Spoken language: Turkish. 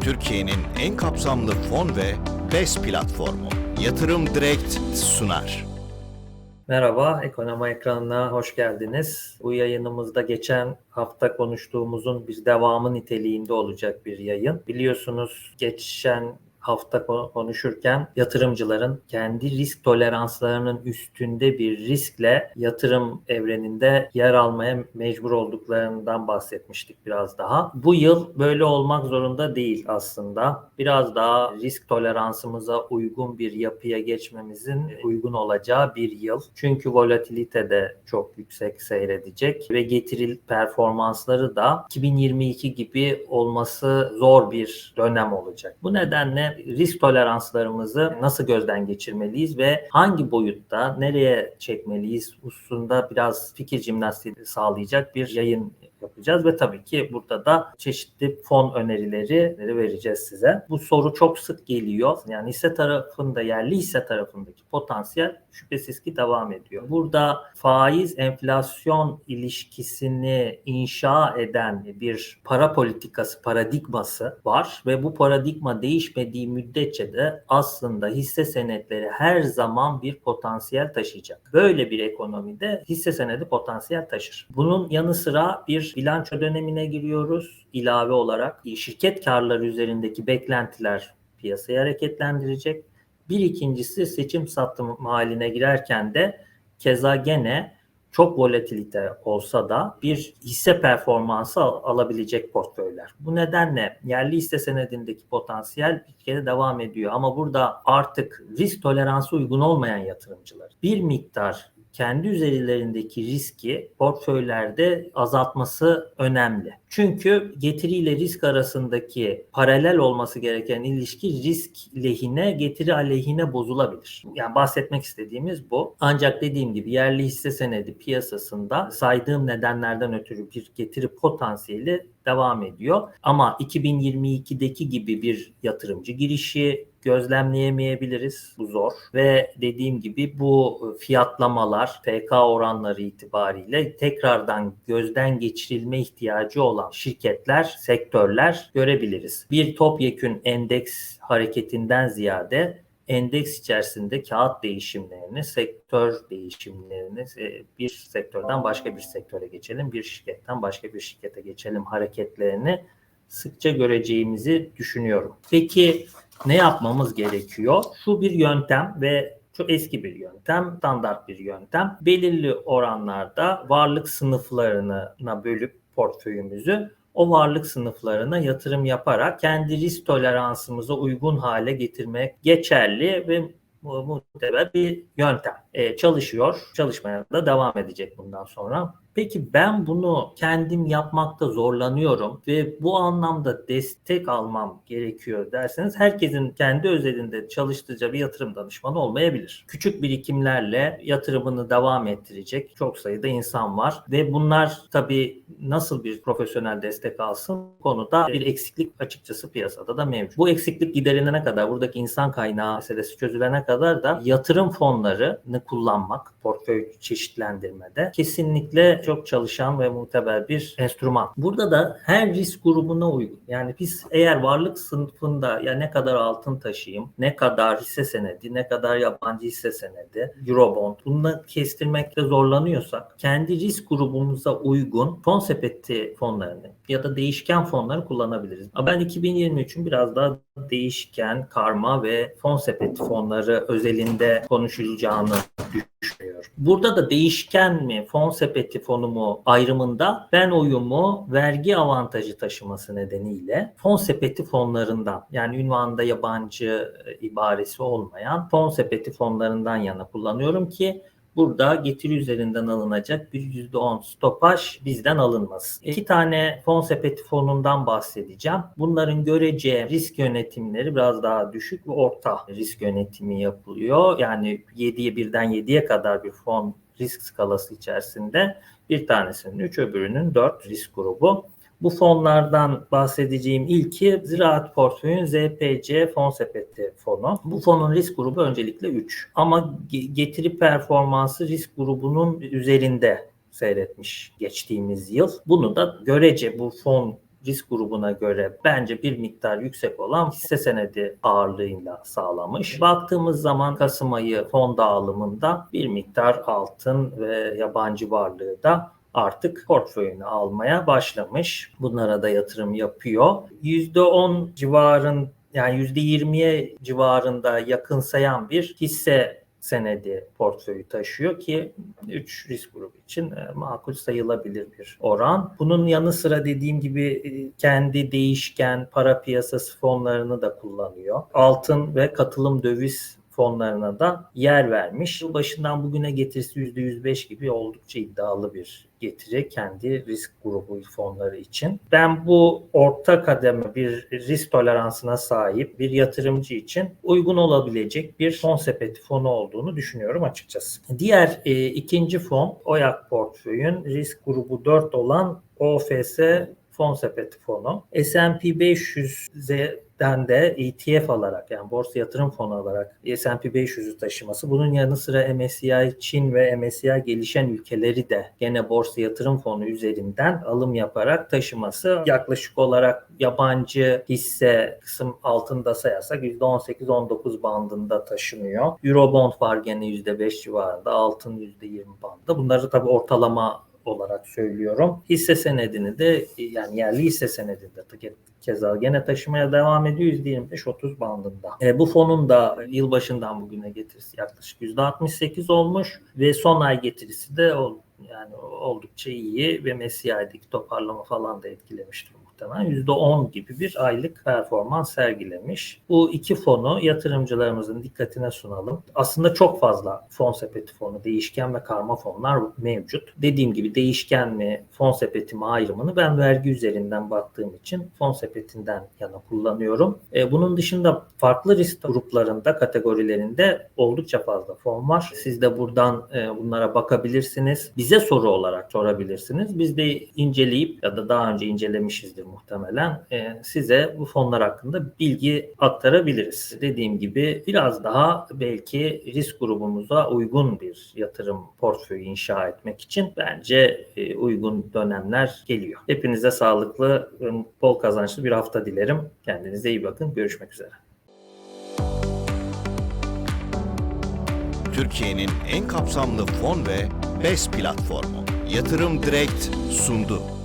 Türkiye'nin en kapsamlı fon ve BES platformu Yatırım Direkt sunar. Merhaba, Ekonomi ekranına hoş geldiniz. Bu yayınımızda geçen hafta konuştuğumuzun bir devamı niteliğinde olacak bir yayın. Biliyorsunuz geçen hafta konuşurken yatırımcıların kendi risk toleranslarının üstünde bir riskle yatırım evreninde yer almaya mecbur olduklarından bahsetmiştik biraz daha. Bu yıl böyle olmak zorunda değil aslında. Biraz daha risk toleransımıza uygun bir yapıya geçmemizin uygun olacağı bir yıl. Çünkü volatilite de çok yüksek seyredecek ve getiril performansları da 2022 gibi olması zor bir dönem olacak. Bu nedenle risk toleranslarımızı nasıl gözden geçirmeliyiz ve hangi boyutta nereye çekmeliyiz hususunda biraz fikir jimnastiği sağlayacak bir yayın yapacağız ve tabii ki burada da çeşitli fon önerileri vereceğiz size. Bu soru çok sık geliyor. Yani hisse tarafında, yerli hisse tarafındaki potansiyel şüphesiz ki devam ediyor. Burada faiz enflasyon ilişkisini inşa eden bir para politikası, paradigması var ve bu paradigma değişmediği müddetçe de aslında hisse senetleri her zaman bir potansiyel taşıyacak. Böyle bir ekonomide hisse senedi potansiyel taşır. Bunun yanı sıra bir bilanço dönemine giriyoruz. İlave olarak şirket karları üzerindeki beklentiler piyasayı hareketlendirecek. Bir ikincisi seçim sattım haline girerken de keza gene çok volatilite olsa da bir hisse performansı al- alabilecek portföyler. Bu nedenle yerli hisse senedindeki potansiyel bir kere devam ediyor. Ama burada artık risk toleransı uygun olmayan yatırımcılar bir miktar kendi üzerlerindeki riski portföylerde azaltması önemli. Çünkü getiriyle risk arasındaki paralel olması gereken ilişki risk lehine, getiri aleyhine bozulabilir. Yani bahsetmek istediğimiz bu. Ancak dediğim gibi yerli hisse senedi piyasasında saydığım nedenlerden ötürü bir getiri potansiyeli devam ediyor. Ama 2022'deki gibi bir yatırımcı girişi gözlemleyemeyebiliriz. Bu zor. Ve dediğim gibi bu fiyatlamalar FK oranları itibariyle tekrardan gözden geçirilme ihtiyacı olan şirketler, sektörler görebiliriz. Bir topyekün endeks hareketinden ziyade endeks içerisinde kağıt değişimlerini, sektör değişimlerini e, bir sektörden başka bir sektöre geçelim, bir şirketten başka bir şirkete geçelim hareketlerini sıkça göreceğimizi düşünüyorum. Peki ne yapmamız gerekiyor? Şu bir yöntem ve çok eski bir yöntem, standart bir yöntem. Belirli oranlarda varlık sınıflarına bölüp portföyümüzü o varlık sınıflarına yatırım yaparak kendi risk toleransımıza uygun hale getirmek geçerli ve muhtemel bir yöntem. Ee, çalışıyor, çalışmaya da devam edecek bundan sonra. Peki ben bunu kendim yapmakta zorlanıyorum ve bu anlamda destek almam gerekiyor derseniz herkesin kendi özelinde çalıştıracağı bir yatırım danışmanı olmayabilir. Küçük birikimlerle yatırımını devam ettirecek çok sayıda insan var ve bunlar tabii nasıl bir profesyonel destek alsın konuda bir eksiklik açıkçası piyasada da mevcut. Bu eksiklik giderilene kadar buradaki insan kaynağı meselesi çözülene kadar da yatırım fonlarını kullanmak portföy çeşitlendirmede kesinlikle çok çalışan ve muteber bir enstrüman. Burada da her risk grubuna uygun. Yani biz eğer varlık sınıfında ya ne kadar altın taşıyayım, ne kadar hisse senedi, ne kadar yabancı hisse senedi, Eurobond bunu kestirmekte zorlanıyorsak kendi risk grubumuza uygun fon sepeti fonlarını ya da değişken fonları kullanabiliriz. Ama ben 2023'ün biraz daha değişken, karma ve fon sepeti fonları özelinde konuşulacağını düşünüyorum. Burada da değişken mi, fon sepeti fonu mu ayrımında ben oyumu vergi avantajı taşıması nedeniyle fon sepeti fonlarından yani ünvanında yabancı ibaresi olmayan fon sepeti fonlarından yana kullanıyorum ki Burada getiri üzerinden alınacak bir %10 stopaj bizden alınmaz. İki tane fon sepeti fonundan bahsedeceğim. Bunların görece risk yönetimleri biraz daha düşük ve orta risk yönetimi yapılıyor. Yani 7'ye birden 7'ye kadar bir fon risk skalası içerisinde bir tanesinin 3 öbürünün 4 risk grubu. Bu fonlardan bahsedeceğim ilki Ziraat Portföy'ün ZPC fon sepeti fonu. Bu fonun risk grubu öncelikle 3. Ama getiri performansı risk grubunun üzerinde seyretmiş geçtiğimiz yıl. Bunu da görece bu fon risk grubuna göre bence bir miktar yüksek olan hisse senedi ağırlığıyla sağlamış. Baktığımız zaman Kasım ayı fon dağılımında bir miktar altın ve yabancı varlığı da artık portföyünü almaya başlamış. Bunlara da yatırım yapıyor. %10 civarın yani %20'ye civarında yakınsayan bir hisse senedi portföyü taşıyor ki 3 risk grubu için e, makul sayılabilir bir oran. Bunun yanı sıra dediğim gibi e, kendi değişken para piyasası fonlarını da kullanıyor. Altın ve katılım döviz fonlarına da yer vermiş. Yıl başından bugüne getirisi %105 gibi oldukça iddialı bir getiri kendi risk grubu fonları için. Ben bu orta kademe bir risk toleransına sahip bir yatırımcı için uygun olabilecek bir fon sepeti fonu olduğunu düşünüyorum açıkçası. Diğer e, ikinci fon OYAK portföyün risk grubu 4 olan OFS fon sepeti fonu. S&P 500'den de ETF alarak yani borsa yatırım fonu alarak S&P 500'ü taşıması. Bunun yanı sıra MSCI Çin ve MSCI gelişen ülkeleri de gene borsa yatırım fonu üzerinden alım yaparak taşıması. Yaklaşık olarak yabancı hisse kısım altında sayarsak %18-19 bandında taşınıyor. Eurobond var gene %5 civarında, altın %20 bandında. Bunları tabii ortalama olarak söylüyorum. Hisse senedini de yani yerli hisse senedini de keza gene taşımaya devam ediyor %25-30 bandında. E, bu fonun da yılbaşından bugüne getirisi yaklaşık %68 olmuş ve son ay getirisi de yani oldukça iyi ve MSCI'deki toparlama falan da etkilemiştir muhtemelen. %10 gibi bir aylık performans sergilemiş. Bu iki fonu yatırımcılarımızın dikkatine sunalım. Aslında çok fazla fon sepeti fonu, değişken ve karma fonlar mevcut. Dediğim gibi değişken mi, fon sepeti mi ayrımını ben vergi üzerinden baktığım için fon sepetinden yana kullanıyorum. E, bunun dışında farklı risk gruplarında, kategorilerinde oldukça fazla fon var. Siz de buradan e, bunlara bakabilirsiniz. Bize soru olarak sorabilirsiniz. Biz de inceleyip ya da daha önce incelemişizdir muhtemelen e, size bu fonlar hakkında bilgi aktarabiliriz. Dediğim gibi biraz daha belki risk grubumuza uygun bir yatırım portföyü inşa etmek için bence e, uygun dönemler geliyor. Hepinize sağlıklı bol kazançlı bir hafta dilerim. Kendinize iyi bakın. Görüşmek üzere. Türkiye'nin en kapsamlı fon ve BES platformu Yatırım Direkt sundu.